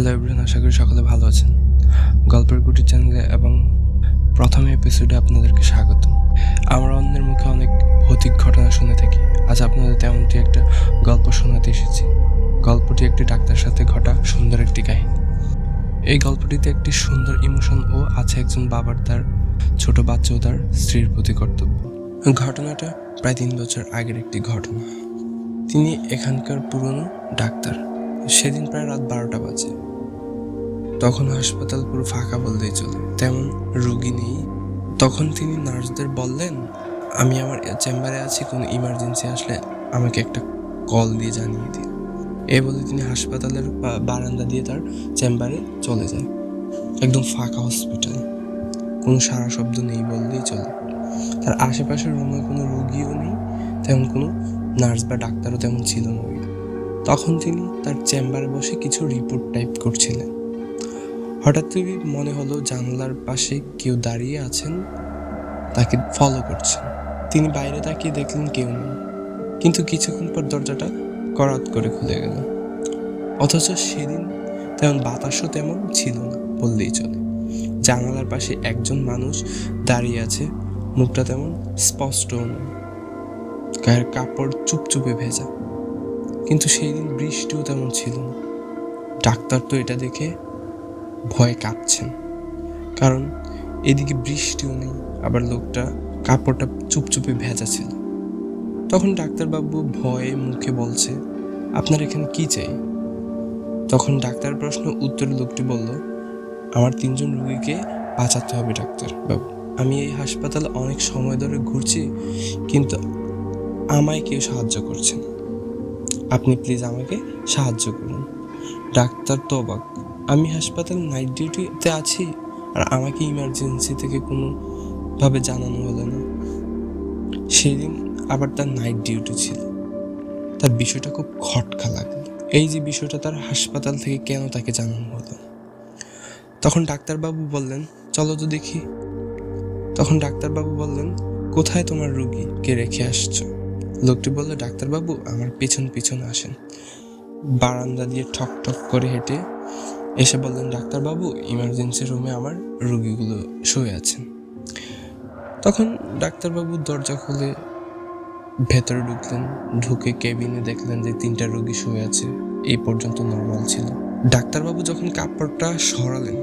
Hello everyone আশা করি সকলে ভালো আছেন। গল্পের কুটির চ্যানেলে এবং প্রথম এপিসোডে আপনাদেরকে স্বাগত আমরা অন্যের মুখে অনেক ভৌতিক ঘটনা শুনে থাকি। আজ আপনাদের তেমনটি একটা গল্প শোনাতে এসেছি। গল্পটি একটি ডাক্তার সাথে ঘটা সুন্দর একটি কাহিনী। এই গল্পটিতে একটি সুন্দর ইমোশন ও আছে একজন বাবার তার ছোট বাচ্চা ও তার স্ত্রীর প্রতি কর্তব্য। ঘটনাটা প্রায় তিন বছর আগের একটি ঘটনা। তিনি এখানকার পুরনো ডাক্তার। সেদিন প্রায় রাত বারোটা বাজে। তখন হাসপাতাল পুরো ফাঁকা বললেই চলে। তেমন রুগী নেই। তখন তিনি নার্সদের বললেন, আমি আমার চেম্বারে আছি, কোনো ইমার্জেন্সি আসলে আমাকে একটা কল দিয়ে জানিয়ে দিন এ বলে তিনি হাসপাতালের বারান্দা দিয়ে তার চেম্বারে চলে যায়। একদম ফাঁকা হসপিটাল কোনো সারা শব্দ নেই বললেই চলে। তার আশেপাশের রুমে কোনো রুগীও নেই, তেমন কোনো নার্স বা ডাক্তারও তেমন ছিল না। তখন তিনি তার চেম্বারে বসে কিছু রিপোর্ট টাইপ করছিলেন। হঠাৎই মনে হলো জানলার পাশে কেউ দাঁড়িয়ে আছেন, তাকে ফলো করছেন। তিনি বাইরে তাকিয়ে দেখলেন কেউ নেই। কিন্তু কিছুক্ষণ পর দরজাটা করাত করে খুলে গেল। অথচ সেদিন তেমন বাতাসও তেমন ছিল না বললেই চলে। জানালার পাশে একজন মানুষ দাঁড়িয়ে আছে, মুখটা তেমন স্পষ্ট নয়। গায়ের কাপড় চুপচুপে ভেজা। কিন্তু সেই দিন বৃষ্টিও তেমন ছিল না। ডাক্তার তো এটা দেখে ভয়ে কাঁপছেন। কারণ এদিকে বৃষ্টিও নেই, আবার লোকটা কাপড়টা চুপচুপে ভেজা ছিল। তখন ডাক্তারবাবু ভয়ে মুখে বলছে, আপনার এখানে কি চাই? তখন ডাক্তার প্রশ্ন উত্তরে লোকটি বলল, আমার তিনজন রুগীকে বাঁচাতে হবে ডাক্তার বাবু আমি এই হাসপাতালে অনেক সময় ধরে ঘুরছি, কিন্তু আমায় কেউ সাহায্য করছে না। আপনি প্লিজ আমাকে সাহায্য করুন। ডাক্তার তো অবাক। আমি হাসপাতাল নাইট ডিউটিতে আছি, আর আমাকে ইমার্জেন্সি থেকে কোনোভাবে জানানো হলো না। সেদিন আবার তার নাইট ডিউটি ছিল। তার বিষয়টা খুব খটকা লাগল। এই যে বিষয়টা তার হাসপাতাল থেকে কেন তাকে জানানো হলো? তখন ডাক্তারবাবু বললেন, চলো তো দেখি। তখন ডাক্তারবাবু বললেন, কোথায় তোমার রুগী? কে রেখে আসছো? লোকটি বলল, ডাক্তারবাবু, আমার পিছন পিছন আসেন। বারান্দা দিয়ে ঠক ঠক করে হেঁটে এসে বললেন, ডাক্তারবাবু ইমার্জেন্সি রুমে আমার রুগীগুলো শুয়ে আছেন। তখন ডাক্তারবাবু দরজা খুলে ভেতরে ঢুকলেন, ঢুকে কেবিনে দেখলেন যে তিনটা রুগী শুয়ে আছে, এই পর্যন্ত নর্মাল ছিল। ডাক্তারবাবু যখন কাপড়টা সরালেন,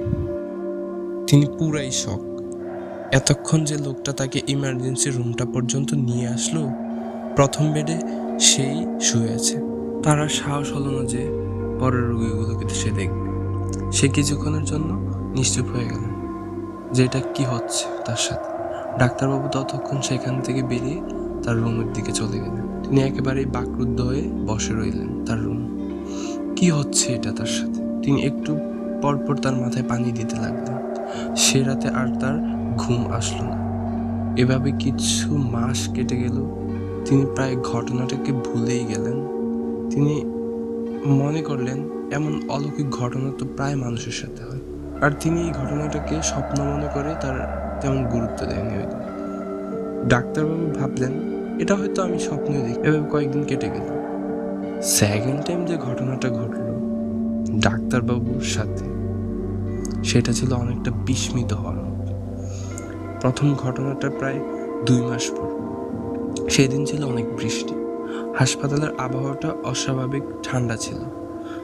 তিনি পুরাই শক এতক্ষণ যে লোকটা তাকে ইমার্জেন্সি রুমটা পর্যন্ত নিয়ে আসলো, প্রথম বেডে সেই শুয়ে আছে। তারা সাহস হলো না যে পরের রোগীগুলোকে সে দেখবে। সে কিছুক্ষণের জন্য নিশ্চুপ হয়ে গেলেন যে এটা কি হচ্ছে তার সাথে? ডাক্তারবাবু ততক্ষণ সেখান থেকে বেরিয়ে তার রুমের দিকে চলে গেলেন। তিনি একেবারেই বাকরুদ্ধ হয়ে বসে রইলেন তার রুম। কি হচ্ছে এটা তার সাথে? তিনি একটু পরপর তার মাথায় পানি দিতে লাগলেন। সে রাতে আর তার ঘুম আসলো না। এভাবে কিছু মাস কেটে গেল। তিনি প্রায় ঘটনাটাকে ভুলেই গেলেন। তিনি মনে করলেন, এমন অলৌকিক ঘটনা তো প্রায় মানুষের সাথে হয়। আর তিনি এই ঘটনাটাকে স্বপ্ন মনে করে তার তেমন গুরুত্ব দেয়নি দিন। ডাক্তারবাবু ভাবলেন, এটা হয়তো আমি স্বপ্নই দেখি। এভাবে কয়েকদিন কেটে গেল। সেকেন্ড টাইম যে ঘটনাটা ঘটলো ডাক্তারবাবুর সাথে, সেটা ছিল অনেকটা বিস্মিত হওয়ার। প্রথম ঘটনাটা প্রায় দুই মাস পর। সেদিন ছিল অনেক বৃষ্টি। হাসপাতালের আবহাওয়াটা অস্বাভাবিক, ঠান্ডা ছিল।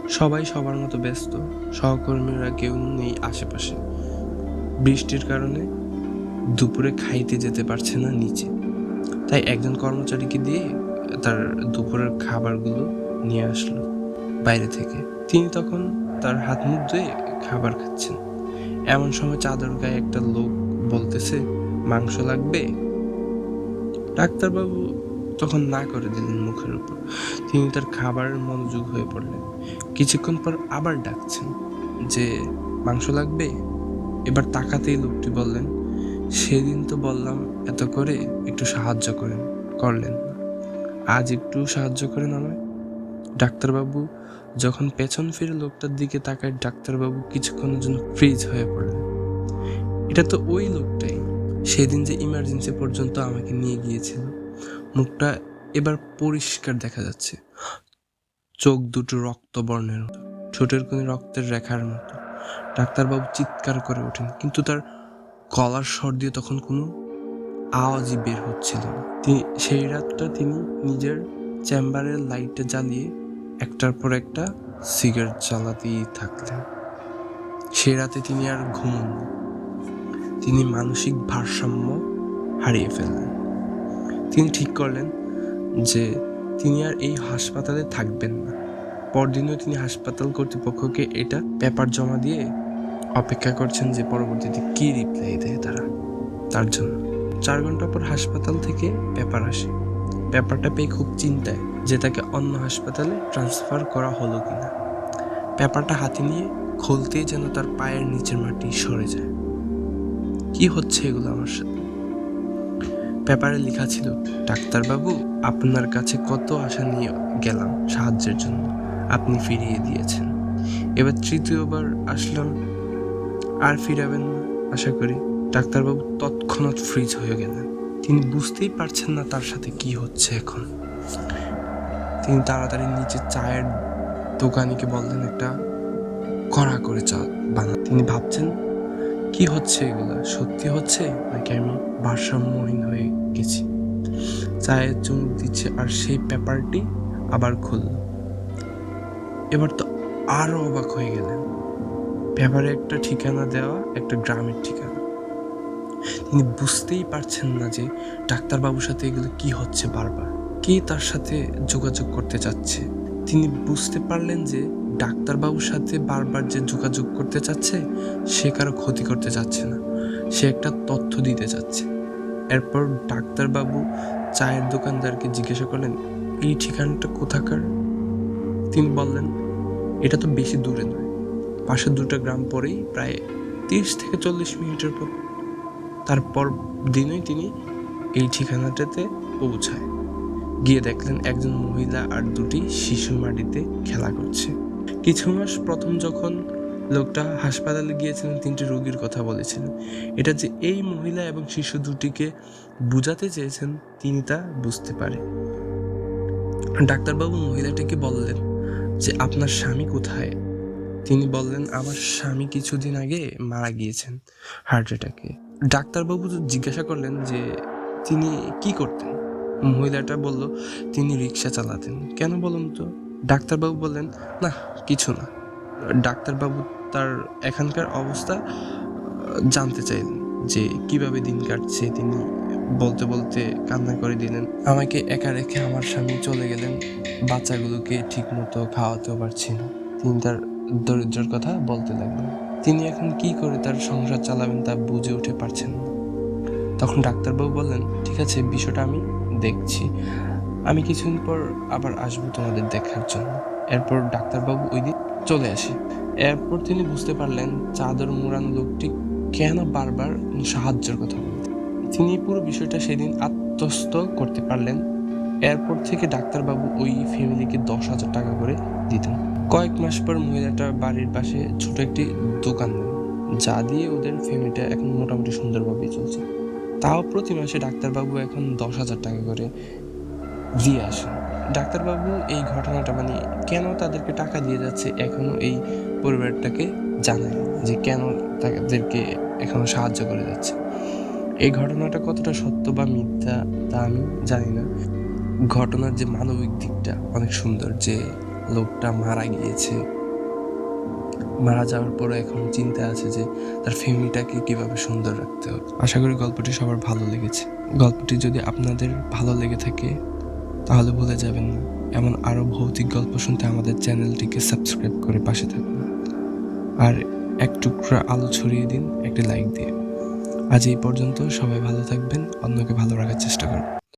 সবাই সবার মতো ব্যস্ত, সহকর্মীরা কেউ নেই আশেপাশে। বৃষ্টির কারণে দুপুরে খাইতে যেতে পারছে না নিচে। তাই একজন কর্মচারীকে দিয়ে তার দুপুরের খাবারগুলো নিয়ে আসলো বাইরে থেকে। তিনি তখন তার হাত মুখ ধুয়ে খাবার খাচ্ছেন। এমন সময় চাদর গায়ে একটা লোক বলতেছে, মাংস লাগবে? ডাক্তারবাবু তখন না করে দিলেন মুখের উপর। তিনি তার খাবারের মনোযোগ হয়ে পড়লেন। কিছুক্ষণ পর আবার ডাকছেন যে, মাংস লাগবে? এবার তাকাতেই লোকটি বললেন, সেদিন তো বললাম এত করে, একটু সাহায্য করেন, করলেন আজ একটু সাহায্য করেন আমায়। ডাক্তারবাবু যখন পেছন ফিরে লোকটার দিকে তাকায়, ডাক্তারবাবু কিছুক্ষণের জন্য ফ্রিজ হয়ে পড়লেন। এটা তো ওই লোকটাই, সেদিন যে ইমার্জেন্সি পর্যন্ত আমাকে নিয়ে গিয়েছিল। মুখটা এবার পরিষ্কার দেখা যাচ্ছে। চোখ দুটো রক্তবর্ণের মতো, ঠোঁটের কোণে রক্তের রেখার মতো। ডাক্তারবাবু চিৎকার করে ওঠেন, কিন্তু তার গলার স্বর দিয়ে তখন কোনো আওয়াজই বের হচ্ছিল না। তিনি, সেই রাতটা তিনি নিজের চেম্বারের লাইটটা জ্বালিয়ে একটার পর একটা সিগারেট জ্বালাতেই থাকলেন। সে রাতে তিনি আর ঘুমননি। তিনি মানসিক ভারসাম্য হারিয়ে ফেললেন। তিনি ঠিক করলেন যে তিনি আর এই হাসপাতালে থাকবেন না। পরদিনও তিনি হাসপাতাল কর্তৃপক্ষকে এটা পেপার জমা দিয়ে অপেক্ষা করছেন যে পরবর্তীতে কি রিপ্লাই দেয় তারা তার জন্য। চার ঘণ্টা পর হাসপাতাল থেকে পেপার আসে। পেপারটা পেয়ে খুব চিন্তায় যে তাকে অন্য হাসপাতালে ট্রান্সফার করা হলো কিনা। পেপারটা হাতে নিয়ে খুলতেই যেন তার পায়ের নিচের মাটি সরে যায়। কি হচ্ছে এগুলো আমার সাথে? পেপারে লেখা ছিল, ডাক্তারবাবু, আপনার কাছে কত আশা নিয়ে গেলাম সাহায্যের জন্য। আপনি ফিরিয়ে দিয়েছেন। এবার তৃতীয়বার আসলাম, আর ফিরাবেন না, আশা করি। ডাক্তারবাবু তৎক্ষণাৎ ফ্রিজ হয়ে গেলেন। তিনি বুঝতেই পারছেন না তার সাথে কি হচ্ছে এখন। তিনি তাড়াতাড়ি নিচে চায়ের দোকানিকে বললেন, একটা কড়া করে চা বানা তিনি ভাবছেন কি হচ্ছে এগুলো? সত্যি হচ্ছে? নাকি আমি ভারসাম্যহীন হয়ে গেছি? চায়ের চুমুক দিচ্ছে আর সেই পেপারটি আবার খুলল। এবার তো আরও অবাক হয়ে গেলেন। পেপারে একটা ঠিকানা দেওয়া, একটা গ্রামের ঠিকানা। তিনি বুঝতেই পারছেন না যে ডাক্তারবাবুর সাথে এগুলো কি হচ্ছে বারবার। কে তার সাথে যোগাযোগ করতে চাচ্ছে? তিনি বুঝতে পারলেন যে ডাক্তারবাবুর সাথে বারবার যে যোগাযোগ করতে চাচ্ছে, সে কারও ক্ষতি করতে চাচ্ছে না। সে একটা তথ্য দিতে চাচ্ছে। এরপর ডাক্তারবাবু চায়ের দোকানদারকে জিজ্ঞাসা করলেন, এই ঠিকানাটা কোথাকার? তিনি বললেন, এটা তো বেশি দূরে নয়। পাশের দুটো গ্রাম পরেই প্রায় তিরিশ থেকে চল্লিশ মিনিটের পর তারপর দিনই তিনি এই ঠিকানাটাতে পৌঁছায়। গিয়ে দেখলেন একজন মহিলা আর দুটি শিশু মাটিতে খেলা করছে। কিছু মাস প্রথম যখন লোকটা হাসপাতালে গিয়েছিলেন, তিনটি রোগীর কথা বলেছিলেন। এটা যে এই মহিলা এবং শিশু দুটিকে বুঝাতে চেয়েছেন, তিনি তা বুঝতে পারে। ডাক্তারবাবু মহিলাটিকে বললেন যে, আপনার স্বামী কোথায়? তিনি বললেন, আমার স্বামী কিছুদিন আগে মারা গিয়েছেন হার্ট অ্যাটাকে। ডাক্তারবাবু জিজ্ঞাসা করলেন যে, তিনি কি করতেন? মহিলাটা বলল, তিনি রিক্সা চালাতেন। কেন বলুন তো? ডাক্তারবাবু বললেন, না, কিছু না। ডাক্তারবাবু তার এখানকার অবস্থা জানতে চাইলেন যে কীভাবে দিন কাটছে। তিনি বলতে বলতে কান্না করে দিলেন, আমাকে একা রেখে আমার স্বামী চলে গেলেন। বাচ্চাগুলোকে ঠিক মতো খাওয়াতেও পারছি না। তিনি তার দরিদ্রের কথা বলতে লাগলেন। তিনি এখন কি করে তার সংসার চালাবেন তা বুঝে উঠে পারছেন না। তখন ডাক্তারবাবু বললেন, ঠিক আছে, বিষয়টা আমি দেখছি। আমি কিছুদিন পর আবার আসব তোমাদের দেখার জন্য। এরপর ডাক্তারবাবু ওই দিন চলে আসে। এরপর তিনি বুঝতে পারলেন চাদর মোড়ানো লোকটি কেন বারবার সাহায্যের কথা বলতে। তিনি পুরো বিষয়টা সেদিন আত্মস্থ করতে পারলেন। এরপর থেকে ডাক্তারবাবু ওই ফ্যামিলিকে দশ হাজার টাকা করে দিতেন। কয়েক মাস পর মহিলাটা বাড়ির পাশে ছোট একটি দোকান দেন, যা দিয়ে ওদের ফ্যামিলিটা এখন মোটামুটি সুন্দরভাবেই চলছে। তাও প্রতি মাসে ডাক্তারবাবু এখন দশ হাজার টাকা করে দিয়ে আসেন। ডাক্তারবাবু, এই ঘটনাটা মানে কেন তাদেরকে টাকা দিয়ে যাচ্ছে এখনও এই পরিবারটাকে জানায় যে কেন তাদেরকে এখনও সাহায্য করে যাচ্ছে? এই ঘটনাটা কতটা সত্য বা মিথ্যা তা আমি জানি না। ঘটনার যে মানবিক দিকটা অনেক সুন্দর যে লোকটা মারা গিয়েছে। মারা যাওয়ার পরে এখন চিন্তা আছে যে তার ফ্যামিলিটাকে কীভাবে সুন্দর রাখতে হবে। আশা করি গল্পটি সবার ভালো লেগেছে। গল্পটি যদি আপনাদের ভালো লেগে থাকে তাহলে ভুলে যাবেন না। এমন আরও ভৌতিক গল্প শুনতে আমাদের চ্যানেলটিকে সাবস্ক্রাইব করে পাশে থাকুন। আর এক টুকরা আলো ছড়িয়ে দিন, একটি লাইক দিয়ে। আজ এই পর্যন্ত সবাই ভালো থাকবেন, অন্যকে ভালো রাখার চেষ্টা করুন